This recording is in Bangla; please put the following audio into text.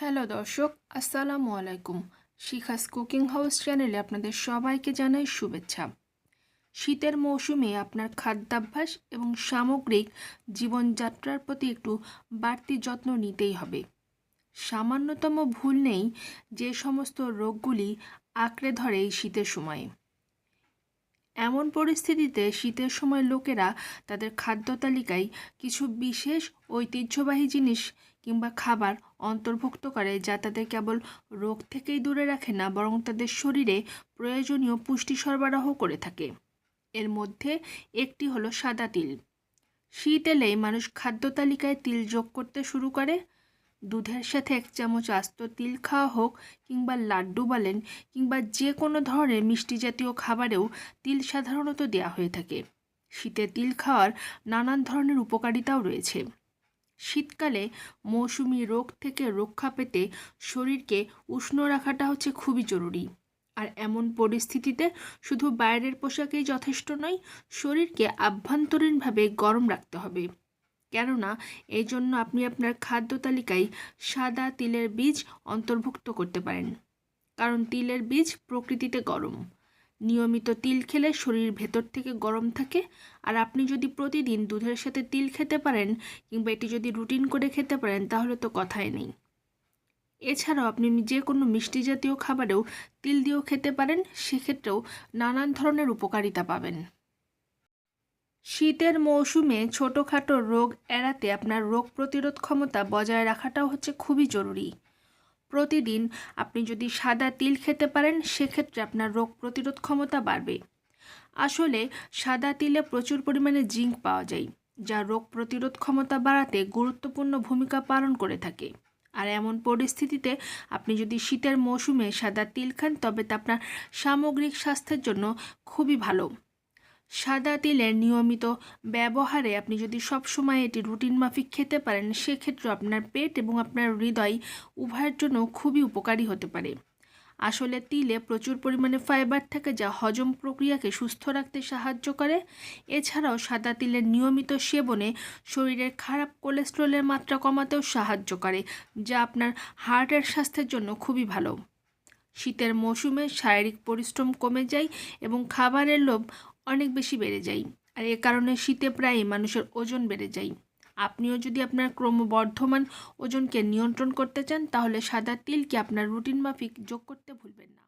হ্যালো দর্শক, আসসালামু আলাইকুম। শিখাস কুকিং হাউস চ্যানেলে আপনাদের সবাইকে জানাই শুভেচ্ছা। শীতের মৌসুমে আপনার খাদ্যাভ্যাস এবং সামগ্রিক জীবনযাত্রার প্রতি একটু বাড়তি যত্ন নিতেই হবে। সামান্যতম ভুল নেই যে সমস্ত রোগগুলি আঁকড়ে ধরে এই শীতের সময়ে। এমন পরিস্থিতিতে শীতের সময় লোকেরা তাদের খাদ্য তালিকায় কিছু বিশেষ ঐতিহ্যবাহী জিনিস কিংবা খাবার অন্তর্ভুক্ত করে যা তাদের কেবল রোগ থেকেই দূরে রাখে না, বরং তাদের শরীরে প্রয়োজনীয় পুষ্টি সরবরাহ করে থাকে। এর মধ্যে একটি হলো সাদা তিল। শীত এলেই মানুষ খাদ্য তালিকায় তিল যোগ করতে শুরু করে। দুধের সাথে এক চামচ আস্ত তিল খাওয়া হোক কিংবা লাড্ডু বলেন কিংবা যে কোনো ধরনের মিষ্টি জাতীয় খাবারেও তিল সাধারণত দেওয়া হয়ে থাকে। শীতে তিল খাওয়ার নানান ধরনের উপকারিতাও রয়েছে। শীতকালে মৌসুমি রোগ থেকে রক্ষা পেতে শরীরকে উষ্ণ রাখাটা হচ্ছে খুবই জরুরি। আর এমন পরিস্থিতিতে শুধু বাইরের পোশাকেই যথেষ্ট নয়, শরীরকে আভ্যন্তরীণভাবে গরম রাখতে হবে। কেননা এই জন্য আপনি আপনার খাদ্য তালিকায় সাদা তিলের বীজ অন্তর্ভুক্ত করতে পারেন। কারণ তিলের বীজ প্রকৃতিতে গরম। নিয়মিত তিল খেলে শরীর ভেতর থেকে গরম থাকে। আর আপনি যদি প্রতিদিন দুধের সাথে তিল খেতে পারেন কিংবা এটি যদি রুটিন করে খেতে পারেন, তাহলে তো কথাই নেই। এছাড়াও আপনি যে কোনো মিষ্টি জাতীয় খাবারেও তিল দিয়েও খেতে পারেন। সেক্ষেত্রেও নানান ধরনের উপকারিতা পাবেন। শীতের মৌসুমে ছোটোখাটো রোগ এড়াতে আপনার রোগ প্রতিরোধ ক্ষমতা বজায় রাখাটাও হচ্ছে খুবই জরুরি। প্রতিদিন আপনি যদি সাদা তিল খেতে পারেন, সেক্ষেত্রে আপনার রোগ প্রতিরোধ ক্ষমতা বাড়বে। আসলে সাদা তিলে প্রচুর পরিমাণে জিঙ্ক পাওয়া যায়, যা রোগ প্রতিরোধ ক্ষমতা বাড়াতে গুরুত্বপূর্ণ ভূমিকা পালন করে থাকে। আর এমন পরিস্থিতিতে আপনি যদি শীতের মৌসুমে সাদা তিল খান, তবে তা আপনার সামগ্রিক স্বাস্থ্যের জন্য খুবই ভালো। সাদা তিলের নিয়মিত ব্যবহারে আপনি যদি সবসময় এটি রুটিন মাফিক খেতে পারেন সেক্ষেত্রে আপনার পেট এবং আপনার হৃদয় উভয়ের জন্য খুবই উপকারী হতে পারে। আসলে তিলে প্রচুর পরিমাণে ফাইবার থাকে যা হজম প্রক্রিয়াকে সুস্থ রাখতে সাহায্য করে। এছাড়াও সাদা তিলের নিয়মিত সেবনে শরীরের খারাপ কোলেস্ট্রলের মাত্রা কমাতেও সাহায্য করে, যা আপনার হার্টের স্বাস্থ্যের জন্য খুবই ভালো। শীতের মৌসুমে শারীরিক পরিশ্রম কমে যায় এবং খাবারের লোভ অনেক বেশি বেড়ে যায়। আর এ কারণে শীতে প্রায় মানুষের ওজন বেড়ে যায়। আপনিও যদি আপনার ক্রমবর্ধমান ওজনকে নিয়ন্ত্রণ করতে চান, তাহলে সাদা তিলকে আপনার রুটিন মাফিক যোগ করতে ভুলবেন না।